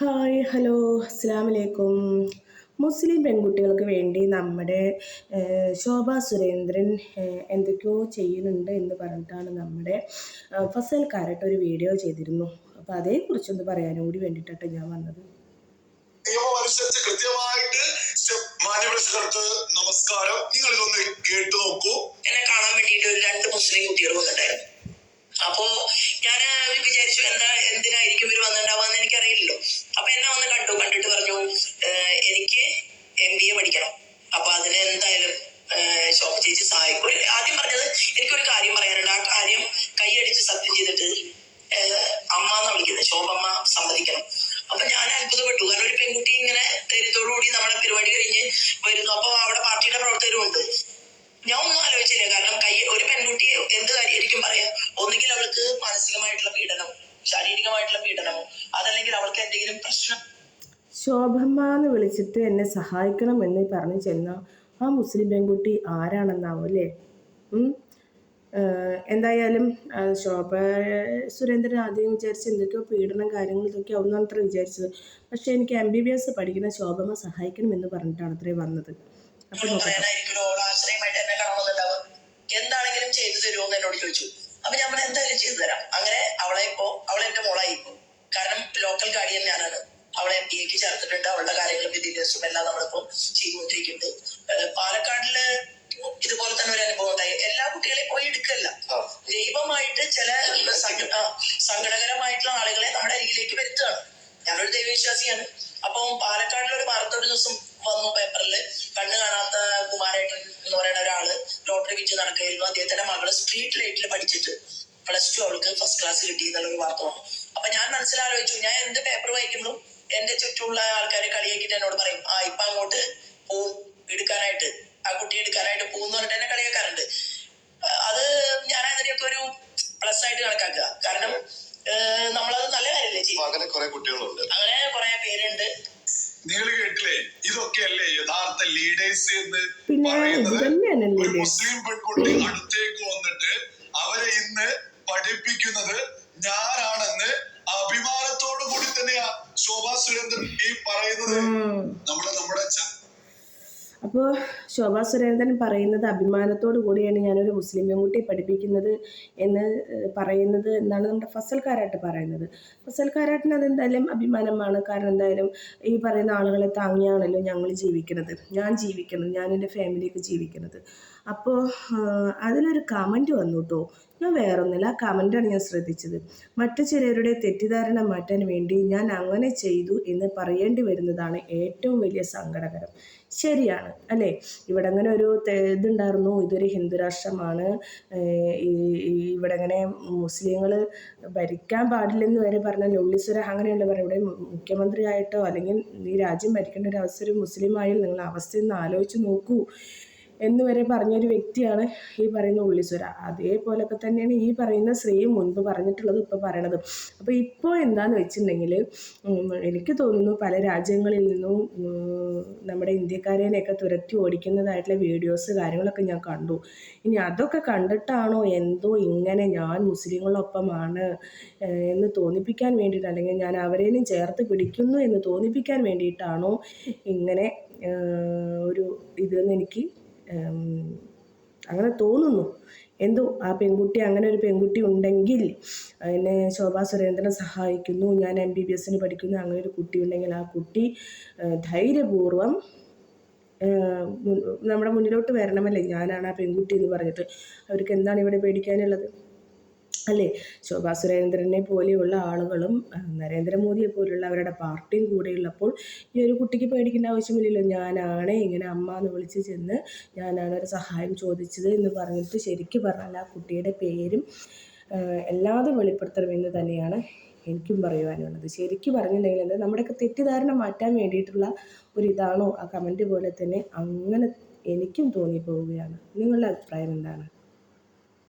Hi hello അസ്സാമലൈക്കും മുസ്ലിം പെൺകുട്ടികൾക്ക് വേണ്ടി നമ്മുടെ ശോഭ സുരേന്ദ്രൻ എന്തൊക്കെയോ ചെയ്യുന്നുണ്ട് എന്ന് പറഞ്ഞിട്ടാണ് നമ്മുടെ ഫസൽ കാരട്ട് ഒരു വീഡിയോ ചെയ്തിരുന്നു. അപ്പോൾ അതേക്കുറിച്ചൊന്ന് പറയാനും കൂടി വേണ്ടിയിട്ടാണ് ഞാൻ വന്നത്. നിയമമനുസരിച്ച് കൃത്യമായിട്ട് സ്റ്റെപ്പ് നമസ്കാരം. നിങ്ങൾ ഇതൊന്ന് കേട്ടു നോക്കൂ. എന്നെ കാണാൻ വേണ്ടിയിട്ട് രണ്ട് മുസ്ലിം കുട്ടികൾ വന്നിട്ടുണ്ടായിരുന്നു അപ്പോ അപ്പൊ അതിന് എന്തായാലും ഏഹ്, ശോഭ ചേച്ചി സഹായിക്കും. ആദ്യം പറഞ്ഞത് എനിക്കൊരു കാര്യം പറയാനുണ്ട്. ആ കാര്യം കൈയടിച്ച് സത്യം ചെയ്തിട്ട് അമ്മ എന്ന് വിളിക്കുന്നത് ശോഭമ്മ സമ്മതിക്കണം. അപ്പൊ ഞാൻ അത്ഭുതപ്പെട്ടു. കാരണം ഒരു പെൺകുട്ടി ഇങ്ങനെ ധൈര്യത്തോടുകൂടി നമ്മുടെ പരിപാടി കഴിഞ്ഞ് വരുന്നു. അപ്പൊ അവിടെ പാർട്ടിയുടെ പ്രവർത്തകരും ഉണ്ട്. ഞാൻ ഒന്നും ആലോചിച്ചില്ല. കാരണം കൈ ഒരു പെൺകുട്ടി എന്ത് കാര്യമായിരിക്കും പറയാ. ഒന്നുകിൽ അവൾക്ക് മാനസികമായിട്ടുള്ള പീഡനമോ ശാരീരികമായിട്ടുള്ള പീഡനമോ അതല്ലെങ്കിൽ അവൾക്ക് എന്തെങ്കിലും പ്രശ്നം. ശോഭമ്മ എന്ന് വിളിച്ചിട്ട് എന്നെ സഹായിക്കണം എന്ന് പറഞ്ഞു ചെന്ന ആ മുസ്ലിം പെൺകുട്ടി ആരാണെന്നാവും അല്ലേ? എന്തായാലും ശോഭ സുരേന്ദ്രൻ ആദ്യം വിചാരിച്ച് എന്തൊക്കെയോ പീഡനം കാര്യങ്ങൾ ഇതൊക്കെ ആവുന്നാണ് അത്ര വിചാരിച്ചത്. പക്ഷേ എനിക്ക് എം ബി ബി എസ് പഠിക്കുന്ന ശോഭമ്മ സഹായിക്കണം എന്ന് പറഞ്ഞിട്ടാണ് അത്രേ വന്നത്. അപ്പോൾ എന്താണെങ്കിലും ചെയ്തു തരുമോ എന്ന് എന്നോട് ചോദിച്ചു. അപ്പൊ ഞാൻ എന്തായാലും ചെയ്തു തരാം. അങ്ങനെ അവളെ ഇപ്പോ അവളെ എന്റെ മോളായി കാരണം ലോക്കൽ ഗാർഡിയൻ ഞാനാണ്. അവളെ എം ബി എക്ക് ചേർത്തിട്ടുണ്ട്. അവളുടെ കാര്യങ്ങളും വിദ്യാഭ്യാസവും എല്ലാം നമ്മളിപ്പോ ചെയ്തുകൊണ്ടിരിക്കുന്നുണ്ട്. ഏഹ് പാലക്കാടിൽ ഇതുപോലെ തന്നെ ഒരു അനുഭവം ഉണ്ടായി. എല്ലാ കുട്ടികളെയും പോയി എടുക്കല്ല ദൈവമായിട്ട് ചില സങ്കടകരമായിട്ടുള്ള ആളുകളെ നമ്മുടെ അരികിലേക്ക് വരുത്തുകയാണ്. ഞാനൊരു ദൈവവിശ്വാസിയാണ്. അപ്പം പാലക്കാടിലെ ഒരു വാർത്ത ഒരു ദിവസം വന്നു പേപ്പറിൽ കണ്ണു കാണാത്ത കുമാരേട്ടൻ എന്ന് പറയുന്ന ഒരാൾ ലോട്ടറി വിറ്റ് നടക്കുകയായിരുന്നു. അദ്ദേഹത്തിന്റെ മകൾ സ്ട്രീറ്റ് ലൈറ്റിൽ പഠിച്ചിട്ട് പ്ലസ് ടു അവൾക്ക് ഫസ്റ്റ് ക്ലാസ് കിട്ടി എന്നുള്ളൊരു വാർത്ത വന്നു. അപ്പൊ ഞാൻ മനസ്സിലാലോചിച്ചു ഞാൻ എന്ത് പേപ്പർ വായിക്കുമ്പോഴും എന്റെ ചുറ്റുമുള്ള ആൾക്കാർ കളിയാക്കിയിട്ട് എന്നോട് പറയും ആ ഇപ്പൊ അങ്ങോട്ട് പോവും എടുക്കാനായിട്ട്. ആ കുട്ടി എടുക്കാനായിട്ട് പോകുന്ന പറഞ്ഞിട്ട് എന്നെ കളിയാക്കാറുണ്ട്. അത് ഞാൻ അതിനെയൊക്കെ ഒരു പ്ലസ് ആയിട്ട് കണക്കാക്കുക. കാരണം നമ്മളത് നല്ല കാര്യമല്ലേ ചെയ്യും. അങ്ങനെ കുറെ കുട്ടികളുണ്ട്. അങ്ങനെ കുറെ പേരുണ്ട്. നിങ്ങൾ കേട്ടില്ലേ? ഇതൊക്കെയല്ലേ യഥാർത്ഥ ലീഡേഴ്സ് എന്ന് പറയുന്നത്? ഒരു മുസ്ലിം പെൺകുട്ടി അടുത്തേക്ക് വന്നിട്ട് അവരെ ഇന്ന് പഠിപ്പിക്കുന്നത് ഞാനാണെന്ന് ശോഭാ സുരേന്ദ്രൻ ഈ പറയുന്നത് നമ്മുടെ നമ്മുടെ അപ്പോൾ ശോഭാ സുരേന്ദ്രൻ പറയുന്നത് അഭിമാനത്തോടു കൂടിയാണ് ഞാനൊരു മുസ്ലിം പെൺകുട്ടിയെ പഠിപ്പിക്കുന്നത് എന്ന് പറയുന്നത് എന്നാണ് നമ്മുടെ ഫസൽ കാരാട്ട് പറയുന്നത്. ഫസൽ കാരാട്ടിന് അതെന്തായാലും അഭിമാനമാണ്. കാരണം എന്തായാലും ഈ പറയുന്ന ആളുകളെ താങ്ങിയാണല്ലോ ഞങ്ങൾ ജീവിക്കുന്നത്. ഞാൻ ജീവിക്കുന്നത് ഞാൻ എന്റെ ഫാമിലിയൊക്കെ ജീവിക്കുന്നത്. അപ്പോൾ അതിലൊരു കമന്റ് വന്നു കേട്ടോ ഞാൻ വേറൊന്നുമില്ല ആ കമന്റാണ് ഞാൻ ശ്രദ്ധിച്ചത്. മറ്റു ചിലരുടെ തെറ്റിദ്ധാരണ മാറ്റാൻ വേണ്ടി ഞാൻ അങ്ങനെ ചെയ്തു എന്ന് പറയേണ്ടി വരുന്നതാണ് ഏറ്റവും വലിയ സങ്കടകരം. ശരിയാണ് അല്ലേ? ഇവിടെ അങ്ങനെ ഒരു ഇതുണ്ടായിരുന്നു. ഇതൊരു ഹിന്ദു രാഷ്ട്രമാണ്. ഈ- ഈ ഇവിടെ അങ്ങനെ മുസ്ലിങ്ങൾ ഭരിക്കാൻ പാടില്ലെന്ന് വരെ പറഞ്ഞ ഉള്ളിസുര അങ്ങനെയുള്ള പറയും ഇവിടെ മുഖ്യമന്ത്രിയായിട്ടോ അല്ലെങ്കിൽ ഈ രാജ്യം ഭരിക്കേണ്ട ഒരു അവസ്ഥ ഒരു മുസ്ലിമായാലും നിങ്ങൾ അവസ്ഥ ഒന്ന് ആലോചിച്ച് നോക്കൂ. എന്ന് വരെ പറഞ്ഞൊരു വ്യക്തിയാണ് ഈ പറയുന്ന ഉള്ളിസുര അതേപോലൊക്കെ തന്നെയാണ് ഈ പറയുന്ന സ്ത്രീ മുൻപ് പറഞ്ഞിട്ടുള്ളത് ഇപ്പോൾ പറയണത്. അപ്പോൾ ഇപ്പോൾ എന്താന്ന് വെച്ചിട്ടുണ്ടെങ്കിൽ എനിക്ക് തോന്നുന്നു പല രാജ്യങ്ങളിൽ നിന്നും നമ്മുടെ ഇന്ത്യക്കാരെയൊക്കെ തുരത്തി ഓടിക്കുന്നതായിട്ടുള്ള വീഡിയോസ് കാര്യങ്ങളൊക്കെ ഞാൻ കണ്ടു. ഇനി അതൊക്കെ കണ്ടിട്ടാണോ എന്തോ ഇങ്ങനെ ഞാൻ മുസ്ലിങ്ങളൊപ്പമാണ് എന്ന് തോന്നിപ്പിക്കാൻ വേണ്ടിയിട്ട് അല്ലെങ്കിൽ ഞാൻ അവരേനും ചേർത്ത് പിടിക്കുന്നു എന്ന് തോന്നിപ്പിക്കാൻ വേണ്ടിയിട്ടാണോ ഇങ്ങനെ ഒരു ഇതെന്ന് എനിക്ക് അങ്ങനെ തോന്നുന്നു. എന്തോ ആ പെൺകുട്ടി അങ്ങനെ ഒരു പെൺകുട്ടി ഉണ്ടെങ്കിൽ എന്നെ ശോഭാ സുരേന്ദ്രൻ സഹായിക്കുന്നു ഞാൻ എം ബി ബി എസിന് പഠിക്കുന്നു അങ്ങനെ ഒരു കുട്ടി ഉണ്ടെങ്കിൽ ആ കുട്ടി ധൈര്യപൂർവം നമ്മുടെ മുന്നിലോട്ട് വരണമല്ലേ ഞാനാണ് ആ പെൺകുട്ടി എന്ന് പറഞ്ഞിട്ട്. അവർക്ക് എന്താണ് ഇവിടെ പേടിക്കാനുള്ളത്? അല്ലേ? ശോഭാ സുരേന്ദ്രനെ പോലെയുള്ള ആളുകളും നരേന്ദ്രമോദിയെ പോലെയുള്ള അവരുടെ പാർട്ടിയും കൂടെയുള്ളപ്പോൾ ഈ ഒരു കുട്ടിക്ക് പേടിക്കേണ്ട ആവശ്യമില്ലല്ലോ. ഞാനാണ് ഇങ്ങനെ അമ്മ എന്ന് വിളിച്ച് ചെന്ന് ഞാനാണ് ഒരു സഹായം ചോദിച്ചത് എന്ന് പറഞ്ഞിട്ട് ശരിക്കും പറഞ്ഞാൽ ആ കുട്ടിയുടെ പേരും എല്ലാതും വെളിപ്പെടുത്തണമെന്ന് തന്നെയാണ് എനിക്കും പറയുവാനുള്ളത്. ശരിക്കും പറഞ്ഞിട്ടുണ്ടെങ്കിൽ എന്താ നമ്മുടെയൊക്കെ തെറ്റിദ്ധാരണ മാറ്റാൻ വേണ്ടിയിട്ടുള്ള ഒരു ഇതാണോ ആ കമന്റ് പോലെ തന്നെ അങ്ങനെ എനിക്കും തോന്നിപ്പോവുകയാണ്. നിങ്ങളുടെ അഭിപ്രായം എന്താണ്?